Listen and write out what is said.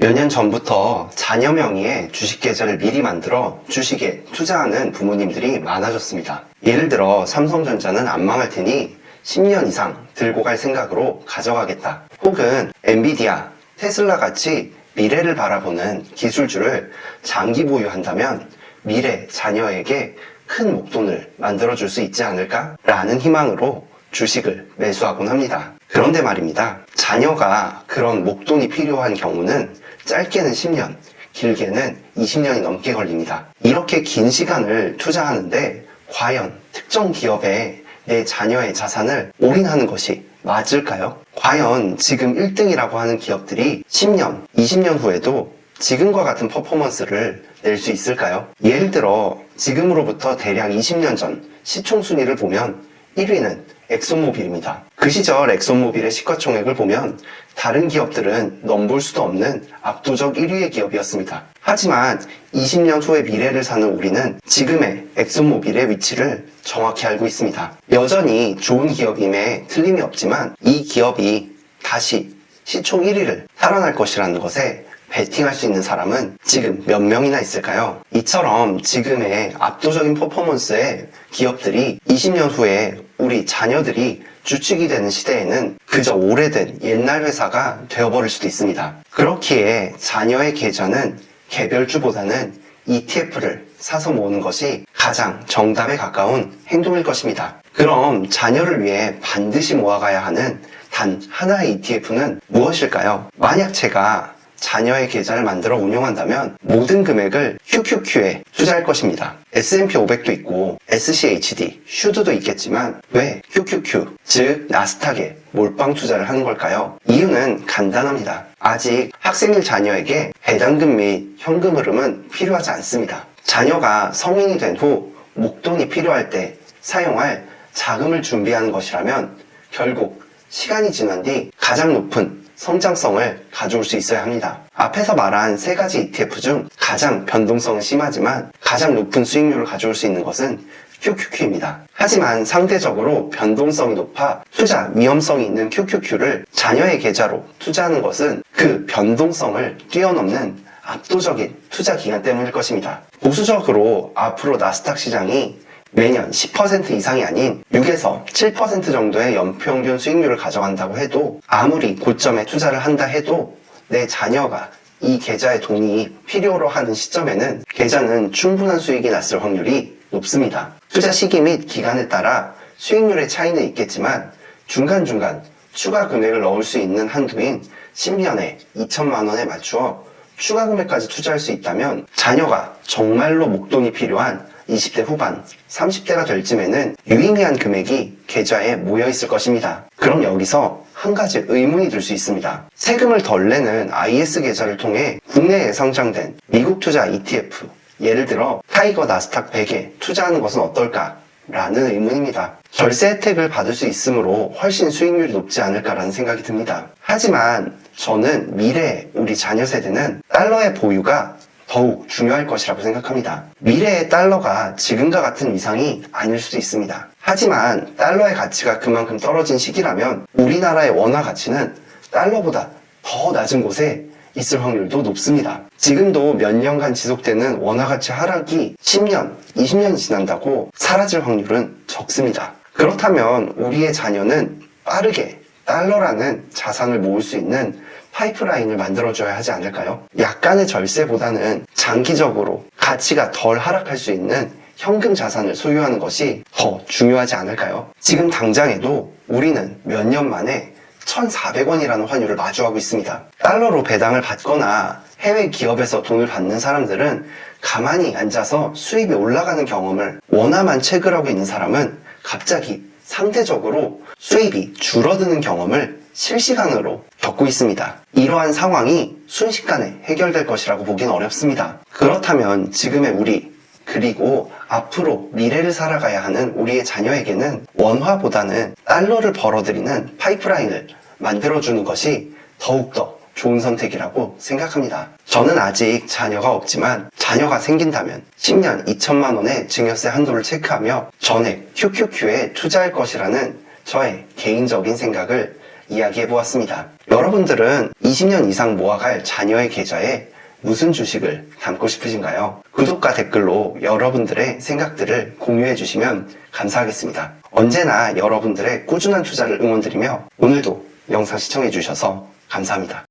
몇 년 전부터 자녀 명의의 주식 계좌를 미리 만들어 주식에 투자하는 부모님들이 많아졌습니다. 예를 들어 삼성전자는 안 망할 테니 10년 이상 들고 갈 생각으로 가져가겠다. 혹은 엔비디아, 테슬라 같이 미래를 바라보는 기술주를 장기 보유한다면 미래 자녀에게 큰 목돈을 만들어줄 수 있지 않을까? 라는 희망으로 주식을 매수하곤 합니다. 그런데 말입니다. 자녀가 그런 목돈이 필요한 경우는 짧게는 10년, 길게는 20년이 넘게 걸립니다. 이렇게 긴 시간을 투자하는데 과연 특정 기업에 내 자녀의 자산을 올인하는 것이 맞을까요? 과연 지금 1등이라고 하는 기업들이 10년, 20년 후에도 지금과 같은 퍼포먼스를 낼 수 있을까요? 예를 들어 지금으로부터 대략 20년 전 시총 순위를 보면 1위는 엑소모빌입니다. 그 시절 엑소모빌의 시가총액을 보면 다른 기업들은 넘볼 수도 없는 압도적 1위의 기업이었습니다. 하지만 20년 후의 미래를 사는 우리는 지금의 엑소모빌의 위치를 정확히 알고 있습니다. 여전히 좋은 기업임에 틀림이 없지만 이 기업이 다시 시총 1위를 탈환할 것이라는 것에 베팅할 수 있는 사람은 지금 몇 명이나 있을까요? 이처럼 지금의 압도적인 퍼포먼스의 기업들이 20년 후에 우리 자녀들이 주축이 되는 시대에는 그저 오래된 옛날 회사가 되어버릴 수도 있습니다. 그렇기에 자녀의 계좌는 개별주보다는 ETF를 사서 모으는 것이 가장 정답에 가까운 행동일 것입니다. 그럼 자녀를 위해 반드시 모아가야 하는 단 하나의 ETF는 무엇일까요? 만약 제가 자녀의 계좌를 만들어 운용한다면 모든 금액을 QQQ에 투자할 것입니다. S&P 500도 있고 SCHD, 슈드도 있겠지만 왜 QQQ, 즉 나스닥에 몰빵 투자를 하는 걸까요? 이유는 간단합니다. 아직 학생일 자녀에게 배당금 및 현금 흐름은 필요하지 않습니다. 자녀가 성인이 된 후 목돈이 필요할 때 사용할 자금을 준비하는 것이라면 결국 시간이 지난 뒤 가장 높은 성장성을 가져올 수 있어야 합니다. 앞에서 말한 세 가지 ETF 중 가장 변동성은 심하지만 가장 높은 수익률을 가져올 수 있는 것은 QQQ입니다. 하지만 상대적으로 변동성이 높아 투자 위험성이 있는 QQQ를 자녀의 계좌로 투자하는 것은 그 변동성을 뛰어넘는 압도적인 투자 기간 때문일 것입니다. 보수적으로 앞으로 나스닥 시장이 매년 10% 이상이 아닌 6에서 7% 정도의 연평균 수익률을 가져간다고 해도 아무리 고점에 투자를 한다 해도 내 자녀가 이 계좌의 돈이 필요로 하는 시점에는 계좌는 충분한 수익이 났을 확률이 높습니다. 투자 시기 및 기간에 따라 수익률의 차이는 있겠지만 중간중간 추가 금액을 넣을 수 있는 한도인 10년에 2천만 원에 맞추어 추가 금액까지 투자할 수 있다면 자녀가 정말로 목돈이 필요한 20대 후반, 30대가 될 쯤에는 유의미한 금액이 계좌에 모여 있을 것입니다. 그럼 여기서 한 가지 의문이 들 수 있습니다. 세금을 덜 내는 IS 계좌를 통해 국내에 상장된 미국 투자 ETF, 예를 들어 타이거 나스닥 100에 투자하는 것은 어떨까? 라는 의문입니다. 절세 혜택을 받을 수 있으므로 훨씬 수익률이 높지 않을까라는 생각이 듭니다. 하지만 저는 미래 우리 자녀 세대는 달러의 보유가 더욱 중요할 것이라고 생각합니다. 미래의 달러가 지금과 같은 위상이 아닐 수도 있습니다. 하지만 달러의 가치가 그만큼 떨어진 시기라면 우리나라의 원화 가치는 달러보다 더 낮은 곳에 있을 확률도 높습니다. 지금도 몇 년간 지속되는 원화 가치 하락이 10년, 20년이 지난다고 사라질 확률은 적습니다. 그렇다면 우리의 자녀는 빠르게 달러라는 자산을 모을 수 있는 파이프라인을 만들어줘야 하지 않을까요? 약간의 절세보다는 장기적으로 가치가 덜 하락할 수 있는 현금 자산을 소유하는 것이 더 중요하지 않을까요? 지금 당장에도 우리는 몇 년 만에 1,400원이라는 환율을 마주하고 있습니다. 달러로 배당을 받거나 해외 기업에서 돈을 받는 사람들은 가만히 앉아서 수입이 올라가는 경험을 원화만 채굴하고 있는 사람은 갑자기 상대적으로 수입이 줄어드는 경험을 실시간으로 겪고 있습니다. 이러한 상황이 순식간에 해결될 것이라고 보기는 어렵습니다. 그렇다면 지금의 우리, 그리고 앞으로 미래를 살아가야 하는 우리의 자녀에게는 원화보다는 달러를 벌어들이는 파이프라인을 만들어주는 것이 더욱더 좋은 선택이라고 생각합니다. 저는 아직 자녀가 없지만 자녀가 생긴다면 10년 2천만 원의 증여세 한도를 체크하며 전액 QQQ에 투자할 것이라는 저의 개인적인 생각을 이야기해 보았습니다. 여러분들은 20년 이상 모아갈 자녀의 계좌에 무슨 주식을 담고 싶으신가요? 구독과 댓글로 여러분들의 생각들을 공유해 주시면 감사하겠습니다. 언제나 여러분들의 꾸준한 투자를 응원드리며 오늘도 영상 시청해 주셔서 감사합니다.